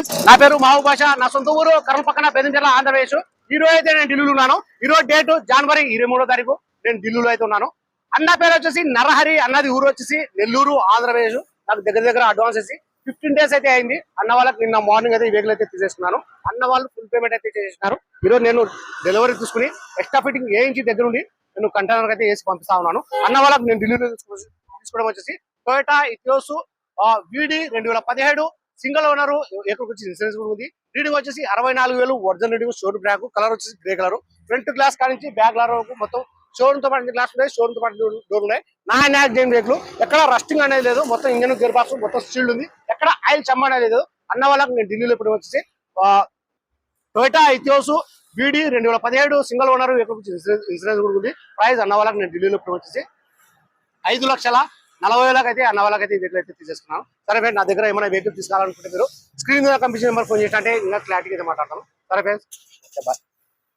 Friends నా పేరు మహబూబ్ భాష నా సొంత ఊరు కర్నూలు పక్కన బెదించర్ల ఆంధ్రప్రదేశ్. ఈ రోజు అయితే నేను ఢిల్లీలో ఉన్నాను. ఈ రోజు డేట్ జనవరి ఇరవై మూడో తారీఖు నేను ఢిల్లీలో అయితే ఉన్నాను. అన్న పేరు వచ్చేసి నరహరి అన్నది ఊరు వచ్చేసి నెల్లూరు ఆంధ్రప్రదేశ్. నాకు దగ్గర దగ్గర అడ్వాన్స్ వేసి ఫిఫ్టీన్ డేస్ అయితే అయింది. అన్న వాళ్ళకి నిన్న మార్నింగ్ అయితే ఈ వెహికల్ అయితే తీసేసుకున్నాను. అన్న వాళ్ళు ఫుల్ పేమెంట్ అయితే చేసేసినారు. ఈరోజు నేను డెలివరీ తీసుకుని ఎక్స్ట్రా ఫిట్టింగ్ ఏ ఇంచి దగ్గర ఉండి నేను కంటైనర్ అయితే వేసి పంపిస్తా ఉన్నాను. అన్న వాళ్ళకి నేను ఢిల్లీలో తీసుకోవడం వచ్చేసి టొయోటా ఇథియోసు వీడి రెండు వేల పదిహేడు సింగిల్ ఓనర్ ఎక్కడికి వచ్చి ఇన్సూరెన్స్ కూడా ఉంది. రీడింగ్ వచ్చేసి అరవై నాలుగు వేలు ఒరిజినల్ రీడింగ్ షోర్ బ్రాక్ కలర్ వచ్చేసి గ్రే కలర్ ఫ్రంట్ గ్లాస్ కానించి బ్యాక్ కలర్ వరకు మొత్తం షోరూమ్తో పాటు గ్లాస్ ఉన్నాయి షోరూమ్తో పాటు డోర్ ఉన్నాయి. నా నాక్ బ్రేక్లు ఎక్కడ రస్టింగ్ అనేది లేదు మొత్తం ఇంజన్ గేర్ బాక్స్ మొత్తం స్టీల్ ఉంది. ఎక్కడ ఆయిల్ చెమ్మ అనేది లేదు. అన్న వాళ్ళకి నేను ఢిల్లీలో ఇప్పుడు వచ్చేసి టొయటా ఇథియోసు బీడీ రెండు వేల పదిహేడు సింగిల్ ఓనర్ ఎక్కడికి ఇన్సూరెన్స్ ఇన్సూరెన్స్ కూడా ఉంది. ప్రైస్ అన్న వాళ్ళకి నేను ఢిల్లీలో ఇప్పుడు వచ్చేసి ఐదు లక్షల నలభై వేలకు అయితే అన్న వాళ్ళకి అయితే ఈ వెహికల్ అయితే తీసేసుకున్నాను సరే ఫ్రెండ్స్ నా దగ్గర ఏమైనా వెహికల్ తీసుకోవాలనుకుంటే మీరు స్క్రీన్ మీద కంపెనీ నెంబర్ ఫోన్ చేసినట్టే ఇంకా క్లారిటీ అయితే మాట్లాడతాను సరే ఫ్రెండ్స్ బాయ్